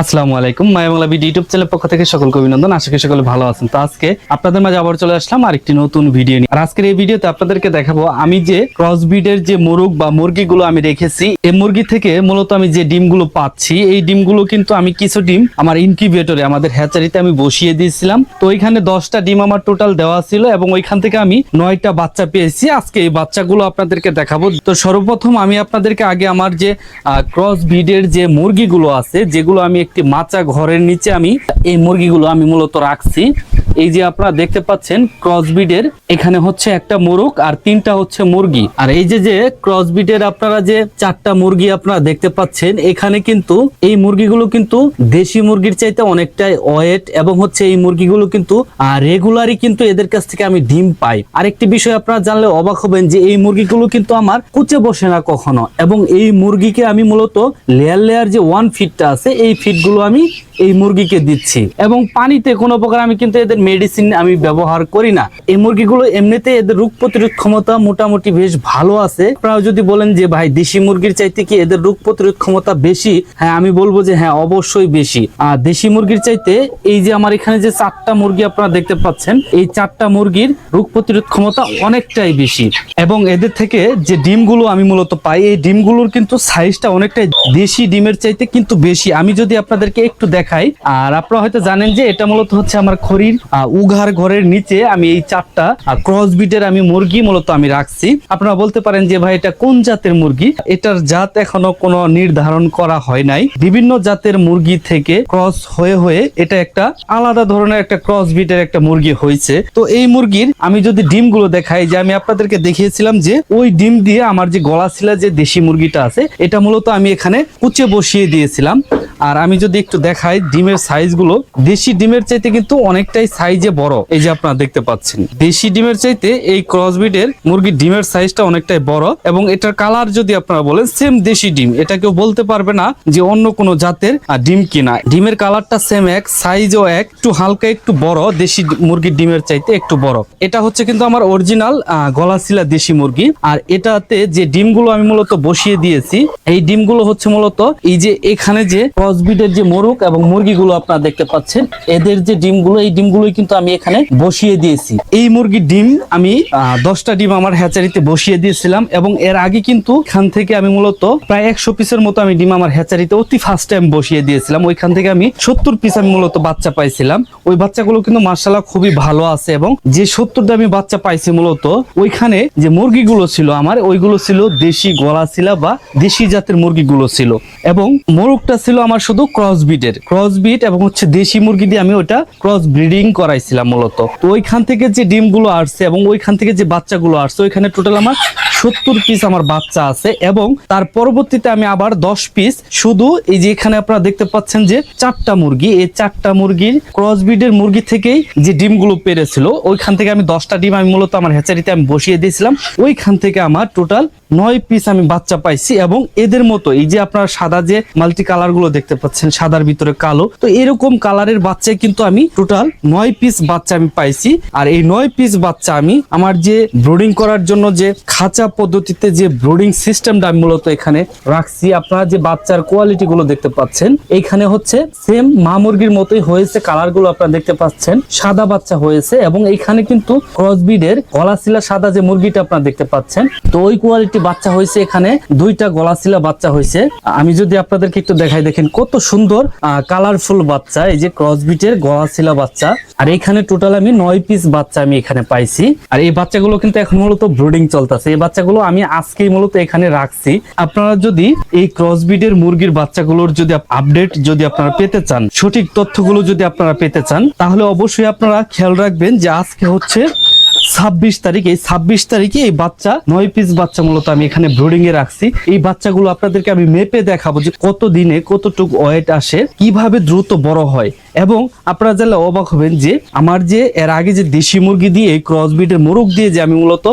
আসসালামু আলাইকুম। Maya Bangla video YouTube channel পক্ষ থেকে সকলকে অভিনন্দন। আশা করি সকলে ভালো আছেন। তো আজকে আপনাদের মাঝে আবার চলে আসলাম আরেকটি নতুন ভিডিও নিয়ে। আর আজকের এই ভিডিওতে আপনাদেরকে দেখাবো আমি যে ক্রস ব্রিডের যে মোরগ বা মুরগিগুলো আমি রেখেছি, এই মুরগি থেকে মূলত আমি যে ডিমগুলো পাচ্ছি, এই ডিমগুলো কিন্তু আমি কিছু ডিম আমার ইনকিউবেটরে, আমাদের হ্যাচারিতে আমি বসিয়ে দিয়েছিলাম। তো ওইখানে দশটা ডিম আমার টোটাল দেওয়া ছিল এবং ওইখান থেকে আমি নয়টা বাচ্চা পেয়েছি। আজকে এই বাচ্চাগুলো আপনাদেরকে দেখাবো। তো সর্বপ্রথম আমি আপনাদেরকে আগে আমার যে ক্রস ব্রিডের যে মুরগিগুলো আছে, যেগুলো আমি একটি মাচা ঘরের নিচে আমি এই মুরগিগুলো আমি মূলত রাখছি। এই যে আপনারা দেখতে পাচ্ছেন ক্রসবিডের এখানে হচ্ছে একটা মোরগ আর তিনটা হচ্ছে মুরগি। আর এই যে যে ক্রসবিডের আপনারা যে চারটা মুরগি আপনারা দেখতে পাচ্ছেন, এখানে কিন্তু এই মুরগিগুলো কিন্তু দেশি মুরগির চাইতে অনেকটাই ওয়েট এবং হচ্ছে এই মুরগিগুলো কিন্তু রেগুলারই কিন্তু এদের কাছ থেকে আমি ডিম পাই। আরেকটি বিষয় আপনারা জানলে অবাক হবেন যে এই মুরগিগুলো কিন্তু আমার কুচে বসে না কখনো এবং এই মুরগিকে আমি মূলত লেয়ার লেয়ার যে ওয়ান ফিটটা আছে, এই ফিটগুলো আমি এই মুরগিকে দিচ্ছি। এবং পানিতে কোনো প্রকার আমি কিন্তু এদের মেডিসিন আমি ব্যবহার করি না। এই মুরগিগুলো এমনিতে এদের রোগ প্রতিরোধ ক্ষমতা মোটামুটি বেশ ভালো আছে। আপনারা যদি বলেন যে, ভাই, দেশি মুরগির চাইতে কি এদের রোগ প্রতিরোধ ক্ষমতা বেশি? হ্যাঁ আমি বলব যে হ্যাঁ অবশ্যই বেশি। আর দেশি মুরগির চাইতে এই যে, আমার এখানে যে চারটা মুরগি আপনারা দেখতে পাচ্ছেন, এই চারটা মুরগির রোগ প্রতিরোধ ক্ষমতা অনেকটাই বেশি। এবং এদের থেকে যে ডিমগুলো আমি মূলত পাই, এই ডিমগুলোর কিন্তু সাইজটা অনেকটাই দেশি ডিমের চাইতে কিন্তু বেশি। আমি যদি আপনাদেরকে একটু দেখাই। আর আপনারা হয়তো জানেন যে এটা মূলত হচ্ছে আমার খড়ির উঘার ঘরের নিচে আমি এই চারটা ক্রস বিটের আমি মুরগি মূলত আমি রাখছি। আপনারা বলতে পারেন যে ভাই, এটা কোন জাতের মুরগি? এটার জাত এখনও কোনো নির্ধারণ করা হয় নাই। বিভিন্ন জাতের মুরগি থেকে ক্রস হয়ে হয়ে এটা একটা আলাদা ধরনের একটা ক্রস বিটের একটা মুরগি হয়েছে। তো এই মুরগির আমি যদি ডিমগুলো দেখাই, যে আমি আপনাদেরকে দেখিয়েছিলাম যে ওই ডিম দিয়ে আমার যে গলা ছিলা যে দেশি মুরগিটা আছে, এটা মূলত আমি এখানে কুচে বসিয়ে দিয়েছিলাম। আর আমি যদি একটু দেখাই ডিমের সাইজগুলো দেশি ডিমের চাইতে কিন্তু অনেকটাই সাইজে বড়। এই যে আপনারা দেখতে পাচ্ছেন, দেশি ডিমের চাইতে এই ক্রসবিডের মুরগির ডিমের সাইজটা অনেকটাই বড় এবং এটার কালার যদি আপনারা বলেন সেম দেশি ডিম। এটা কেউ বলতে পারবে না যে অন্য কোনো জাতের ডিম কিনা। ডিমের কালারটা সেম এক সাইজও এক, একটু হালকা, একটু বড়, দেশি মুরগির ডিমের চাইতে একটু বড়। এটা হচ্ছে কিন্তু আমার অরিজিনাল গলাশিলা দেশি মুরগি। আর এটাতে যে ডিমগুলো আমি মূলত বসিয়ে দিয়েছি, এই ডিমগুলো হচ্ছে মূলত এই যে এখানে যে ক্রসবিডের যে মোরগ এবং মুরগিগুলো আপনারা দেখতে পাচ্ছেন। এদের যে ডিমগুলো, এই ডিমগুলোই কিন্তু আমি এখানে বসিয়ে দিয়েছি। এই মুরগির ডিম আমি দশটা ডিম আমার হ্যাচারিতে বসিয়ে দিয়েছিলাম এবং এর আগে কিন্তু এখান থেকে আমি মূলত প্রায় একশো পিসের মতো আমি ডিম আমার হ্যাচারিতে অতি ফার্স্ট টাইম বসিয়ে দিয়েছিলাম। ওইখান থেকে আমি সত্তর পিস আমি মূলত বাচ্চা পাইছিলাম। ওই বাচ্চাগুলো কিন্তু মার্শাল্লাহ খুবই ভালো আছে এবং যে সত্তরটা আমি বাচ্চা পাইছি মূলত, ওইখানে যে মুরগিগুলো ছিল আমার, ওইগুলো ছিল দেশি গলা ছিল বা দেশি জাতের মুরগিগুলো ছিল। এবং মোরগটা ছিল আমার শুধু ক্রস বিটের ক্রস বিট এবং হচ্ছে দেশি মুরগি দিয়ে আমি ওটা ক্রস ব্রিডিং করাইছিলাম মূলত। তো ওইখান থেকে যে ডিমগুলো আসছে এবং ওইখান থেকে যে বাচ্চাগুলো আসছে, ওইখানে টোটাল আমার সত্তর পিস আমার বাচ্চা আছে এবং তার পরবর্তীতে আমি আবার দশ পিস শুধু এই যে এখানে আপনারা দেখতে পাচ্ছেন যে চারটা মুরগি, এই চারটা মুরগির ক্রসবিডের মুরগি থেকেই যে ডিমগুলো পেরেছিল, ওইখান থেকে আমি দশটা ডিম আমি মূলত আমার হ্যাচারিতে আমি বসিয়ে দিয়েছিলাম। ওইখান থেকে আমার টোটাল নয় পিস আমি বাচ্চা পাইছি এবং এদের মতো, এই যে আপনারা সাদা যে মাল্টি কালারগুলো দেখতে পাচ্ছেন, সাদার ভিতরে কালো, তো এরকম কালারের বাচ্চা কিন্তু আমি টোটাল নয় পিস বাচ্চা আমি পাইছি। আর এই নয় পিস বাচ্চা আমি আমার যে ব্রোডিং করার জন্য যে খাঁচা পদ্ধতিতে যে ব্রোডিং সিস্টেমটা মূলত এখানে রাখছি, আপনারা যে বাচ্চার কোয়ালিটি গুলো দেখতে পাচ্ছেন, এইখানে হচ্ছে সেম মা মুরগির মতোই হয়েছে কালারগুলো আপনারা দেখতে পাচ্ছেন, সাদা বাচ্চা হয়েছে এবং এইখানে কিন্তু ক্রসবিডের গলাশিলা সাদা যে মুরগিটা আপনারা দেখতে পাচ্ছেন, তো ওই কোয়ালিটি বাচ্চা হয়েছে এখানে, দুইটা গলাশিলা বাচ্চা হয়েছে। আমি যদি আপনাদেরকে একটু দেখাই, দেখেন কত সুন্দর কালারফুল বাচ্চা, এই যে ক্রসবিটের গলাশিলা বাচ্চা। আর এখানে টোটাল আমি নয় পিস বাচ্চা আমি এখানে পাইছি। আর এই বাচ্চাগুলো কিন্তু এখন মূলত ব্রুডিং চলতেছে। এই বাচ্চাগুলো আমি আজকেই মূলত এখানে রাখছি। আপনারা যদি এই ক্রসবিডের মুরগির বাচ্চাগুলোর যদি আপডেট যদি আপনারা পেতে চান, সঠিক তথ্যগুলো যদি আপনারা পেতে চান, তাহলে অবশ্যই আপনারা খেয়াল রাখবেন যে আজকে হচ্ছে ছাব্বিশ তারিখ। এই ছাব্বিশ তারিখে এই বাচ্চা, নয় পিস বাচ্চা মূলত আমি এখানে ব্রুডিং এ রাখছি। এই বাচ্চাগুলো আপনাদেরকে আমি মেপে দেখাবো যে কত দিনে কতটুকু ওয়েট আসে, কীভাবে দ্রুত বড় হয়। এবং আপনারা জানলে অবাক হবেন যে আমার যে, এর আগে যে দেশি মুরগি দিয়ে এই ক্রস ব্রিডের মোরগ দিয়ে যে আমি মূলত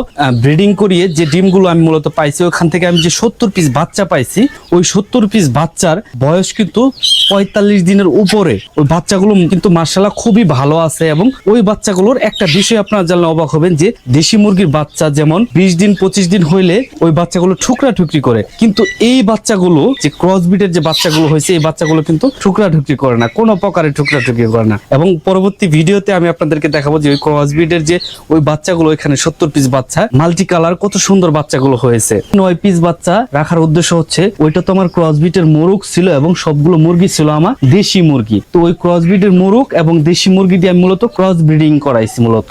ব্রিডিং করিয়ে যে ডিমগুলো আমি মূলত পাইছি, ওখান থেকে আমি যে সত্তর পিস বাচ্চা পাইছি, ওই সত্তর পিস বাচ্চার বয়স কিন্তু পঁয়তাল্লিশ দিনের উপরে। ওই বাচ্চাগুলো কিন্তু মার্শাল্লাহ খুবই ভালো আছে এবং ওই বাচ্চাগুলোর একটা বিষয় আপনারা জানলে অবাক হবেন যে, দেশি মুরগির বাচ্চা যেমন বিশ দিন, পঁচিশ দিন হইলে ওই বাচ্চাগুলো ঠুকরা ঠুকরি করে। কিন্তু এই বাচ্চাগুলো যে ক্রস ব্রিডের যে বাচ্চাগুলো হয়েছে, এই বাচ্চাগুলো কিন্তু ঠুকরা ঠুকরি করে না, কোনো প্রকারে ঠুকরা ঠুকরি করে না। এবং পরবর্তী ভিডিওতে আমি আপনাদেরকে দেখাবো যে ওই ক্রস ব্রিডের যে ওই বাচ্চাগুলো এখানে সত্তর পিস বাচ্চা মাল্টি কালার কত সুন্দর বাচ্চাগুলো হয়েছে। নয় পিস বাচ্চা রাখার উদ্দেশ্য হচ্ছে, ওইটা তো আমার ক্রস ব্রিডের মোরগ ছিল এবং সবগুলো মুরগি ছিল আমার দেশি মুরগি। তো ওই ক্রস ব্রিডের মোরগ এবং দেশি মুরগি দিয়ে আমি মূলত ক্রস ব্রিডিং করাইছি মূলত।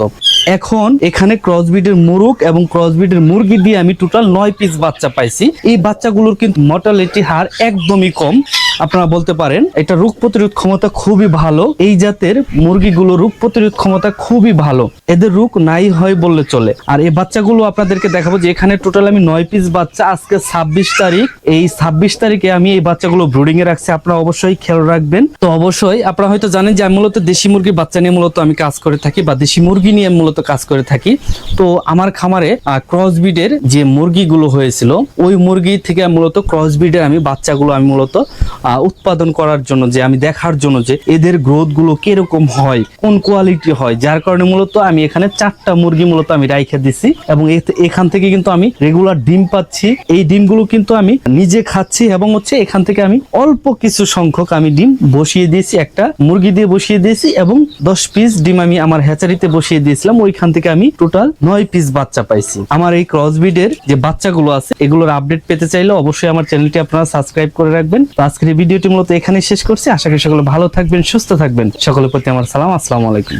এখন এখানে ক্রস ব্রিডের মোরগ এবং ক্রস ব্রিডের মুরগি দিয়ে আমি টোটাল নয় পিস বাচ্চা পাইছি। এই বাচ্চাগুলোর কিন্তু মর্টালিটি হার একদমই কম। আপনারা বলতে পারেন, এটা রোগ প্রতিরোধ ক্ষমতা খুবই ভালো। এই জাতের মুরগিগুলো রোগ প্রতিরোধ ক্ষমতা খুবই ভালো। এদের রোগ নাই হয় বললে চলে। আর এই বাচ্চাগুলো আপনাদেরকে দেখাবো যে এখানে টোটাল আমি নয় পিস বাচ্চা, আজকে ছাব্বিশ তারিখ। এই ছাব্বিশ তারিখে আমি এই বাচ্চাগুলো ব্রুডিং এ রাখছি, আপনারা অবশ্যই খেয়াল রাখবেন। তো অবশ্যই আপনারা হয়তো জানেন যে আমি মূলত দেশি মুরগির বাচ্চা নিয়ে মূলত আমি কাজ করে থাকি, বা দেশি মুরগি নিয়ে মূলত কাজ করে থাকি। তো আমার খামারে ক্রস ব্রিডের যে মুরগিগুলো হয়েছিল, ওই মুরগি থেকে মূলত ক্রস ব্রিডের আমি বাচ্চাগুলো আমি মূলত উৎপাদন করার জন্য যে, আমি দেখার জন্য যে, এদের গ্রোথগুলো কীরকম হয়, কোন কোয়ালিটি হয়, যার কারণে মূলত আমি এখানে চারটা মুরগি মূলত আমি রাইখে দিছি এবং এখান থেকে কিন্তু আমি রেগুলার ডিম পাচ্ছি। এই ডিমগুলো কিন্তু আমি নিজে খাচ্ছি এবং হচ্ছে এখান থেকে আমি অল্প কিছু সংখ্যক আমি ডিম বসিয়ে দিয়েছি, একটা মুরগি দিয়ে বসিয়ে দিয়েছি এবং দশ পিস ডিম আমি আমার হ্যাচারিতে বসিয়ে দিয়েছিলাম। ওইখান থেকে আমি টোটাল নয় পিস বাচ্চা পাইছি। আমার এই ক্রসবিডের যে বাচ্চাগুলো আছে, এগুলোর আপডেট পেতে চাইলে অবশ্যই আমার চ্যানেলটি আপনারা সাবস্ক্রাইব করে রাখবেন। আজকের ভিডিওটি মূলত এখানে শেষ করছি। আশা করি সকলে ভালো থাকবেন, সুস্থ থাকবেন। সকলের প্রতি আমার সালাম, আসসালামু আলাইকুম।